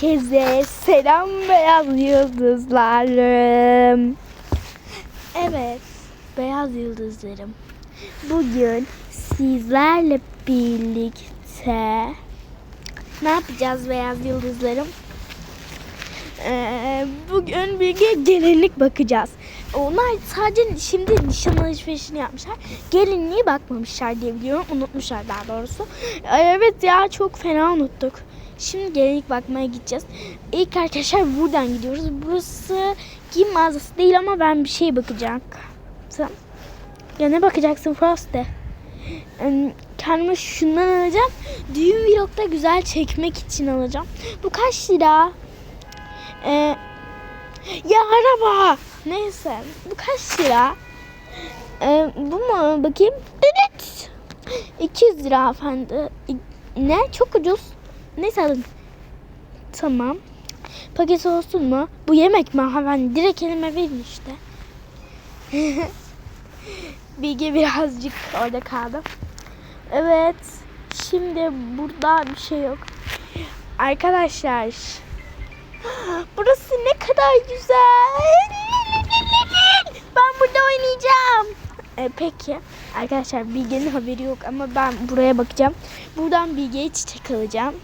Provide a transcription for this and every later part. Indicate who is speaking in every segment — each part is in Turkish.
Speaker 1: Herkese selam beyaz yıldızlarım. Evet, beyaz yıldızlarım. Bugün sizlerle birlikte ne yapacağız beyaz yıldızlarım? Ee, bugün bir gelinlik bakacağız. Onlar sadece şimdi nişan alışverişini yapmışlar. Gelinliğe bakmamışlar diye biliyorum. Unutmuşlar daha doğrusu. Ay, Evet ya çok fena unuttuk. Şimdi gelinlik bakmaya gideceğiz. İlk arkadaşlar buradan gidiyoruz. Burası giyim mağazası değil ama ben bir şey bakacağım. Ya ne bakacaksın Frosty? Em, Kendime şundan alacağım. Düğün vlogda güzel çekmek için alacağım. Bu kaç lira? Ee, ya araba. Neyse. Bu kaç lira? Ee, bu mu? Bakayım. Evet. 200 lira efendi. Ne? Çok ucuz. Neyse alın. Tamam. Paket olsun mu? Bu yemek mi? Ha ben direkt elime verin işte. Bilge birazcık orada kaldı. Evet. Şimdi burada bir şey yok. Arkadaşlar. Burası ne kadar güzel. Ben burada oynayacağım. E, peki. Arkadaşlar Bilge'nin haberi yok ama ben buraya bakacağım. Buradan Bilge'ye çiçek alacağım.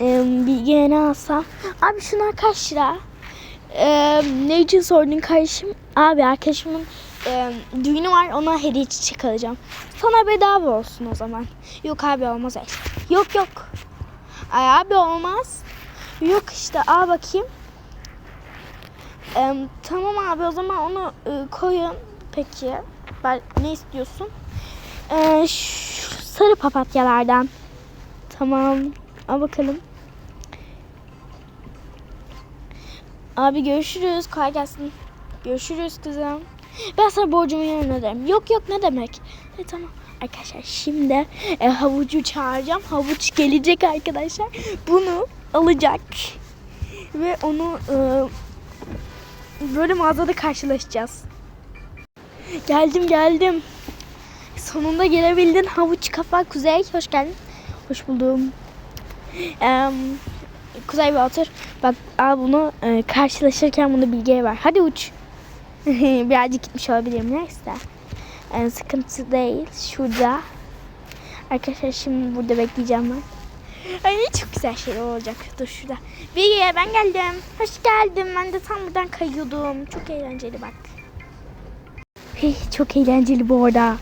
Speaker 1: E, Bilge'ye ne alsam? Abi şunlar kaç lira? E, ne için sordun kardeşim? Abi arkadaşımın e, düğünü var ona hediye çiçek alacağım. Sana bedava olsun o zaman. Yok abi olmaz. Yok yok. Ay abi olmaz. Yok işte al bakayım. Ee, tamam abi o zaman onu e, koyun. Peki. Ben, ne istiyorsun? Ee, şu sarı papatyalardan. Tamam. Al bakalım. Abi görüşürüz. Kolay gelsin. Görüşürüz kızım. Ben sana borcumu yarın öderim. Yok yok ne demek. E, tamam. Arkadaşlar şimdi e, havucu çağıracağım. Havuç gelecek arkadaşlar. Bunu alacak. Ve onu e, böyle mağazada karşılaşacağız. Geldim geldim. Sonunda gelebildin. Havuç kafa Kuzey. Hoş geldin. Hoş buldum. Em, Kuzey bir otur. Bak al bunu e, karşılaşırken bunu bilgiye ver. Hadi uç. Birazcık gitmiş olabilirim neyse. Yani sıkıntı değil. Şurada. Arkadaşlar şimdi burada bekleyeceğim ben. Ay çok güzel şeyler olacak. Dur şurada. Bilge ben geldim. Hoş geldin. Ben de tam buradan kayıyordum. Çok eğlenceli bak. Hey, çok eğlenceli bu arada.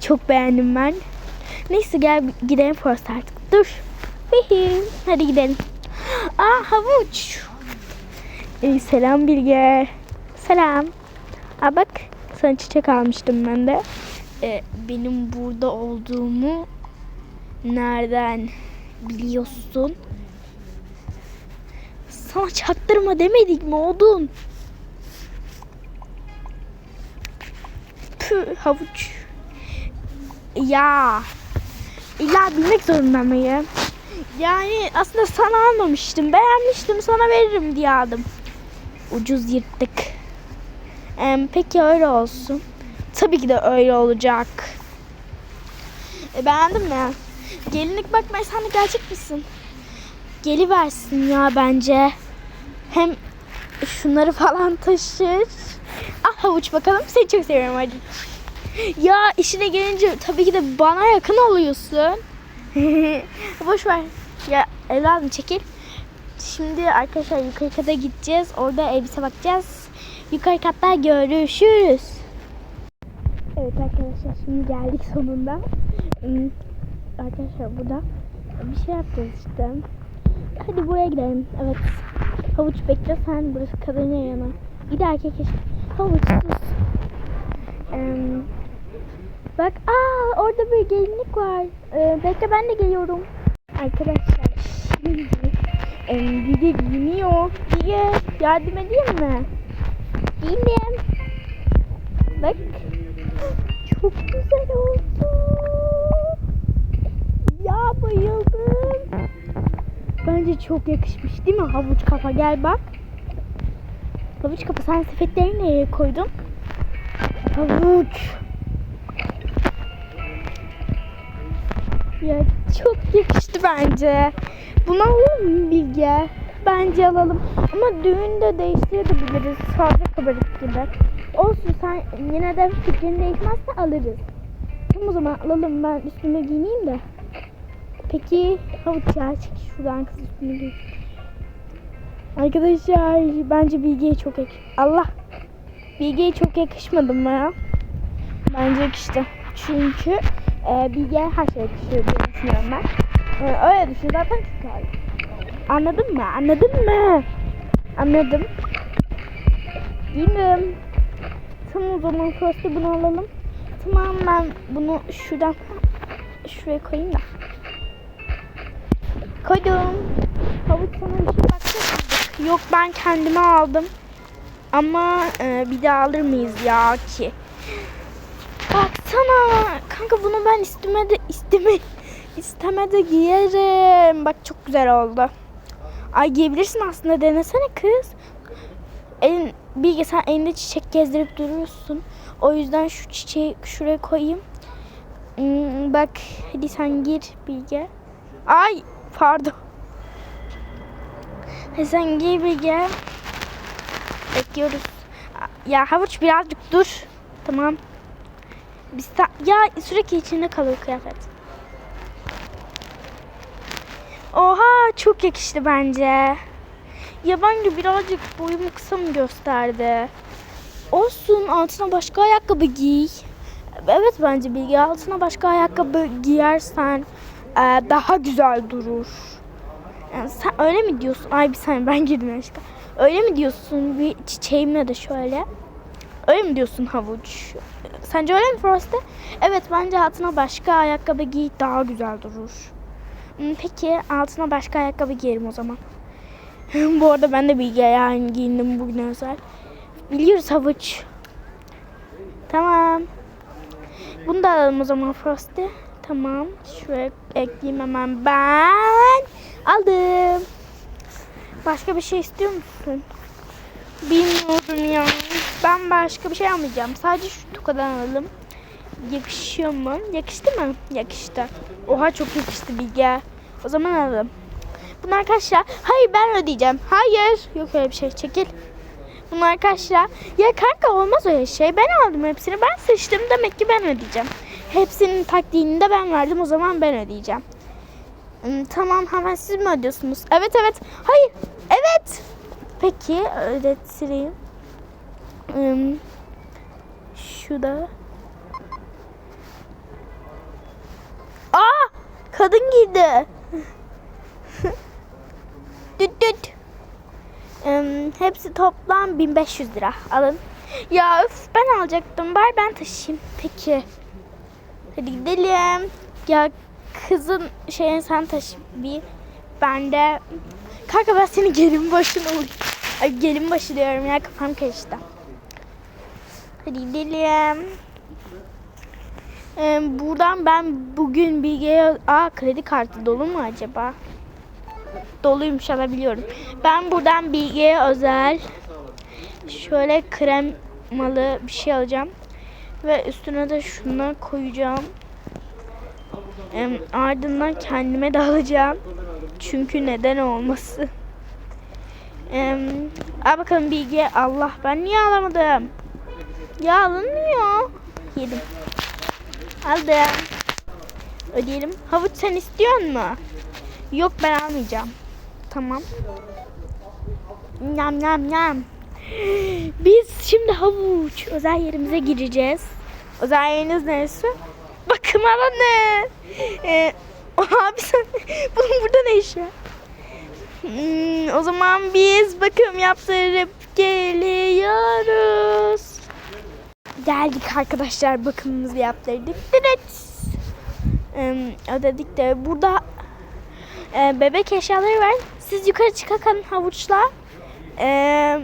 Speaker 1: Çok beğendim ben. Neyse gel gidelim Frost artık. Dur. Hadi gidelim. Aa havuç. Ee, selam Bilge. Selam. Aa bak sana çiçek almıştım ben de. Ee, benim burada olduğumu nereden biliyorsun? Sana çaktırma demedik mi odun? Püh havuç. Ya. İlla bilmek zorunda mıyım? Yani aslında sana almamıştım. Beğenmiştim sana veririm diye aldım. Ucuz yırttık. Em, peki öyle olsun. Tabii ki de öyle olacak. E, beğendin mi? Gelinlik bakmaya sen de gelecek misin? Geliversin ya bence. Hem şunları falan taşır. Ah havuç bakalım. Seni çok seviyorum hadi. Ya işine gelince tabii ki de bana yakın oluyorsun. Boş ver. Ya evladım çekil. Şimdi arkadaşlar yukarı kata gideceğiz. Orada elbise bakacağız. Yukarı katta görüşürüz. Evet arkadaşlar şimdi geldik sonunda. Hmm, Arkadaşlar burada bir şey yapacağız işte. Hadi buraya gidelim. Evet. Havuç bekle sen burası kadının yanı. Bir de erkek eş. Havuç sus. Ee, bak aa orada bir gelinlik var. Ee, bekle ben de geliyorum. Arkadaşlar şimdi em, Bilge giyiniyor. Bilge yardım edeyim mi? Giyindim. Bak. Çok güzel oldu. Ya bayıldım. Bence çok yakışmış değil mi havuç kafa? Gel bak. Havuç kafa sen sepetleri nereye koydun? Havuç. Ya çok yakıştı bence. Bunu alalım mı? Bilge. Bence alalım. Ama düğünde değiştirebiliriz. Sadece kabarık gibi. Olsun sen yine de fikrin değişmezse alırız. Tamam o zaman alalım ben üstüme giyineyim de. Peki havuç ya çek şuradan kız üstüne giy. Arkadaşlar bence Bilge'ye çok ek. Allah. Bilge'ye çok yakışmadı mı ya? Bence yakıştı. Çünkü e, Bilge'ye her şey yakışıyor diye düşünüyorum ben. E, öyle düşün zaten güzel. Anladın mı? Anladın mı? Anladım. Giydim. Tamam o zaman first'te bunu alalım. Tamam ben bunu şuradan şuraya koyayım da. Koydum. Havuç sana bir şey bakacak Yok ben kendime aldım. Ama e, bir daha alır mıyız ya ki? Baksana. Kanka bunu ben isteme de isteme isteme giyerim. Bak çok güzel oldu. Ay giyebilirsin aslında denesene kız. Elin, Bilge sen elinde çiçek gezdirip duruyorsun. O yüzden şu çiçeği şuraya koyayım. Hmm, bak hadi sen gir Bilge. Ay pardon. Hadi sen gir Bilge. Bekliyoruz. Ya havuç birazcık dur. Tamam. Biz ya sürekli içinde kalır kıyafet. Oha çok yakıştı bence. Ya bence birazcık boyumu kısa mı gösterdi? Olsun altına başka ayakkabı giy. Evet bence Bilge altına başka ayakkabı giyersen e, daha güzel durur. Yani sen öyle mi diyorsun? Ay bir saniye ben girdim aşkım. Öyle mi diyorsun bir çiçeğimle de şöyle? Öyle mi diyorsun havuç? Sence öyle mi Frosty? Evet bence altına başka ayakkabı giy daha güzel durur. Hmm, Peki altına başka ayakkabı giyerim o zaman. Bu arada ben de bilgi yani giyindim bugün özel. Biliyoruz havuç. Tamam. Bunu da alalım o zaman Frosty. Tamam. Şuraya ekleyeyim hemen ben. Aldım. Başka bir şey istiyor musun? Bilmiyorum ya. Ben başka bir şey almayacağım. Sadece şu tokadan alalım. Yakışıyor mu? Yakıştı mı? Yakıştı. Oha çok yakıştı Bilge. O zaman alalım. Bunu arkadaşlar hayır ben ödeyeceğim. Hayır. Yok öyle bir şey. Çekil. Bunu arkadaşlar ya kanka olmaz öyle şey. Ben aldım hepsini. Ben seçtim. Demek ki ben ödeyeceğim. Hepsinin taktiğini de ben verdim. O zaman ben ödeyeceğim. Hmm, tamam hemen siz mi ödüyorsunuz? Evet evet. Hayır. Evet. Peki ödettireyim. Hmm, şu da. Aa! Kadın giydi. düt düt. Hmm, hepsi toplam 1500 lira. Alın. Ya öf ben alacaktım. Bari ben taşıyayım. Peki. Hadi gidelim. Ya kızın şeyini sen taşı bir. Ben de kanka ben senin gelin başın olayım. Ay gelin başı diyorum ya kafam karıştı. Hadi gidelim. Ee, buradan ben bugün Bilge'ye... Aa kredi kartı dolu mu acaba? Doluymuş alabiliyorum. Ben buradan Bilge'ye özel şöyle kremalı bir şey alacağım. Ve üstüne de şunu koyacağım. Ee, ardından kendime de alacağım. Çünkü neden olması. Ee, al bakalım Bilge. Allah ben niye alamadım? Ya alınmıyor. Yedim. Aldım. Ödeyelim. Havuç sen istiyor mu? Yok ben almayacağım. Tamam. Nyam nyam nyam. Biz şimdi havuç özel yerimize gireceğiz. Özel yeriniz neresi? Bakım alanı. Ee, abi sen bunun burada ne işi? Hmm, o zaman biz bakım yaptırıp geliyoruz. Geldik arkadaşlar bakımımızı yaptırdık. Evet. Ödedik de burada e, bebek eşyaları var. Siz yukarı çıkalım havuçla. Ee,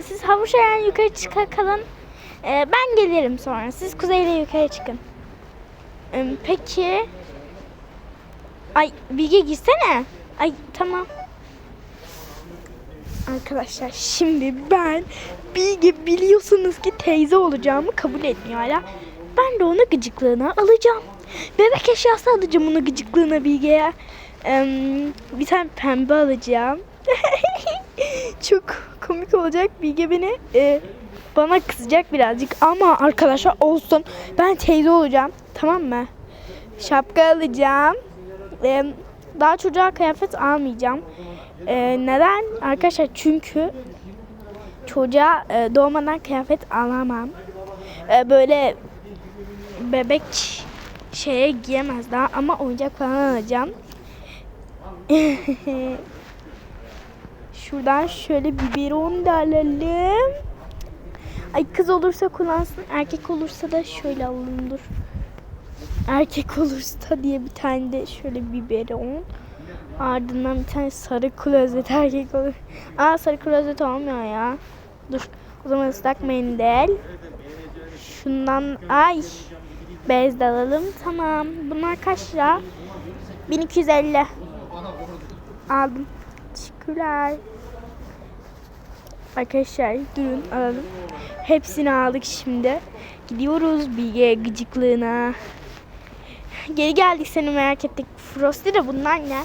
Speaker 1: siz havuçla yani yukarı çıkalım. Ee, ben gelirim sonra. Siz kuzeyle yukarı çıkın. Peki. Ay Bilge girsene. Ay tamam. Arkadaşlar şimdi ben Bilge biliyorsunuz ki teyze olacağımı kabul etmiyor hala. Ben de ona gıcıklığına alacağım. Bebek eşyası alacağım ona gıcıklığına Bilge'ye. Ee, bir tane pembe alacağım. çok komik olacak. Bilge beni e, bana kızacak birazcık ama arkadaşlar olsun. Ben teyze olacağım. Tamam mı? Şapka alacağım. E, daha çocuğa kıyafet almayacağım. E, neden? Arkadaşlar çünkü çocuğa e, doğmadan kıyafet alamam. E, böyle bebek şeye giyemez daha ama oyuncak falan alacağım. Şuradan şöyle biberon da alalım. Ay kız olursa kullansın, erkek olursa da şöyle alalım dur. Erkek olursa diye bir tane de şöyle biberon. Ardından bir tane sarı klozet erkek olur. Aa sarı klozet olmuyor ya. Dur. O zaman ıslak mendil. Şundan ay bez de alalım. Tamam. Bunlar kaç lira? 1250. Aldım. Teşekkürler. Arkadaşlar durun alalım. Hepsini aldık şimdi. Gidiyoruz Bilge gıcıklığına. Geri geldik seni merak ettik. Frosty de bunlar ne?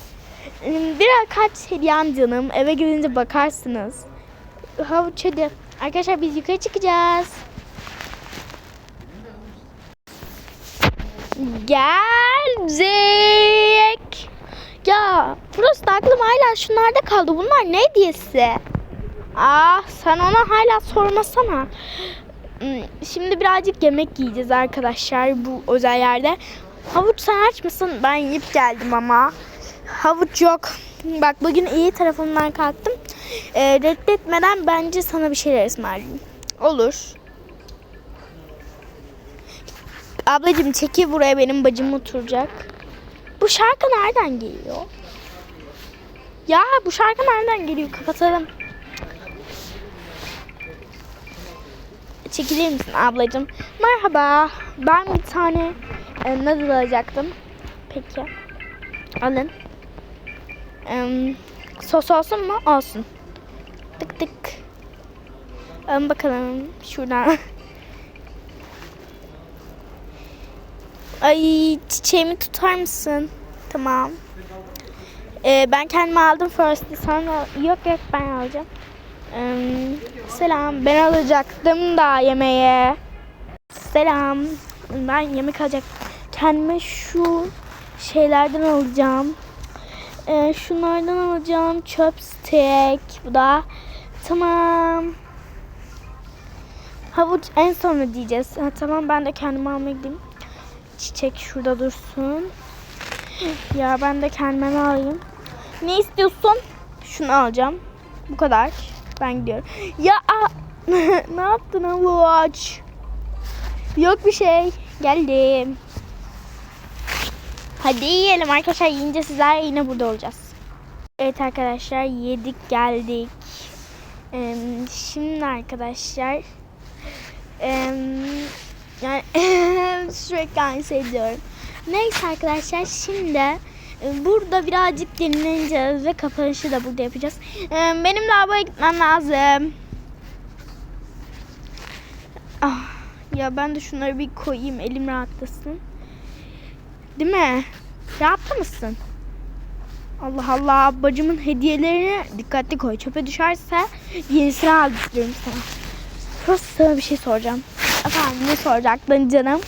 Speaker 1: Hmm, Birkaç hediyem canım. Eve gelince bakarsınız. Havuç hadi. Arkadaşlar biz yukarı çıkacağız. Geldik. Ya Frost aklım hala şunlarda kaldı. Bunlar ne hediyesi? Ah sen ona hala sormasana. Hmm, Şimdi birazcık yemek yiyeceğiz arkadaşlar bu özel yerde. Havuç sen aç mısın? Ben yiyip geldim ama. Havuç yok. Bak bugün iyi tarafından kalktım. Ee, reddetmeden bence sana bir şeyler ısmarlayayım. Olur. Ablacığım çekil buraya benim bacım oturacak. Bu şarkı nereden geliyor? Ya bu şarkı nereden geliyor? Kapatalım. Çekilir misin ablacığım? Merhaba. Ben bir tane e, noodle alacaktım. Peki. Alın. Em, sos olsun mu? Olsun. Tık tık. Alın bakalım. Şuradan. Ay çiçeğimi tutar mısın? Tamam. Ee, ben kendime aldım first. Sonra yok yok ben alacağım. Ee, selam. Ben alacaktım da yemeğe. Selam. Ben yemek alacak. Kendime şu şeylerden alacağım. Ee, şunlardan alacağım. Chopstick. Bu da. Tamam. Havuç en sonra diyeceğiz. Ha, tamam ben de kendime almaya gideyim. Çiçek şurada dursun. Ya ben de kendime alayım. Ne istiyorsun? Şunu alacağım. Bu kadar. Ben gidiyorum. Ya ne yaptın havuç? Yok bir şey. Geldim. Hadi yiyelim arkadaşlar. Yiyince sizler yine burada olacağız. Evet arkadaşlar yedik geldik. Ee, şimdi arkadaşlar ee, yani sürekli aynı şey diyorum. Neyse arkadaşlar şimdi e, burada birazcık dinleneceğiz ve kapanışı da burada yapacağız. Ee, Benim lavaboya gitmem lazım. Ah, ya ben de şunları bir koyayım elim rahatlasın. Değil mi? Rahatlı mısın? Allah Allah bacımın hediyelerini dikkatli koy. Çöpe düşerse yenisini aldırıyorum sana. Prost sana bir şey soracağım. Efendim ne soracaktın canım?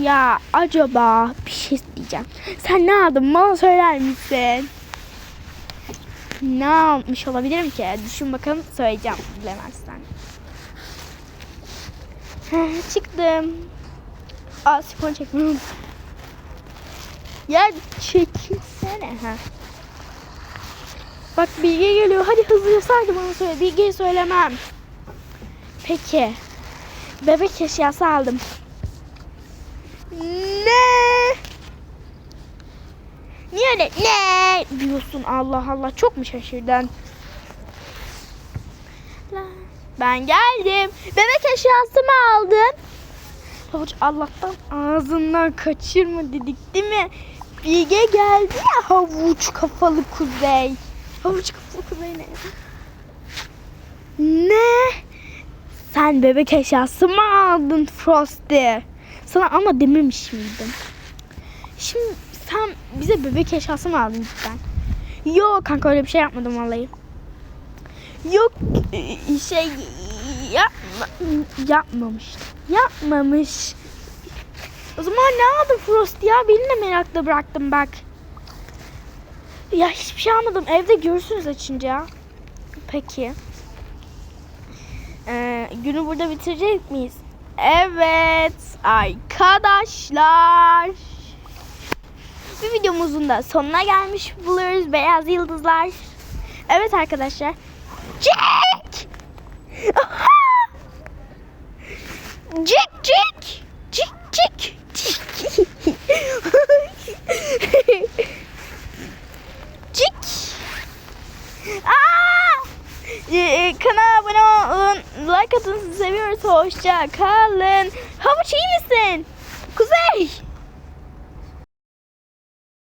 Speaker 1: Ya acaba bir şey diyeceğim. Sen ne aldın bana söyler misin? Ne almış olabilirim ki? Düşün bakalım söyleyeceğim bilemezsen. Çıktım. Aa sifon çekmiyorum. Ya çekilsene ha. Bak Bilge geliyor. Hadi hızlı yazsaydı bana söyle. Bilge'yi söylemem. Peki. Bebek eşyası aldım. Ne? Niye öyle ne diyorsun Allah Allah çok mu şaşırdın? Ben geldim. Bebek eşyası mı aldın? Havuç Allah'tan ağzından kaçırma dedik değil mi? Bilge geldi ya havuç kafalı kuzey. Havuç kafalı kuzey ne? Ne? Sen bebek eşyası mı aldın Frosty? Sana ama dememiş miydim? Şimdi sen bize bebek eşyası mı aldın cidden? Yok kanka öyle bir şey yapmadım vallahi. Yok e, şey yapma, yapmamış. Yapmamış. O zaman ne aldın Frost ya? Beni de merakla bıraktım bak. Ya hiçbir şey almadım. Evde görürsünüz açınca. Peki. Ee, günü burada bitirecek miyiz? Evet arkadaşlar. Bir videomuzun da sonuna gelmiş buluyoruz. Beyaz yıldızlar. Evet arkadaşlar. Jack! Jack Jack! Jack Jack! Jack! Aa! Ee, kanala abone olun. Like atın. Seviyoruz. Hoşça kalın. Havuç iyi misin? Kuzey!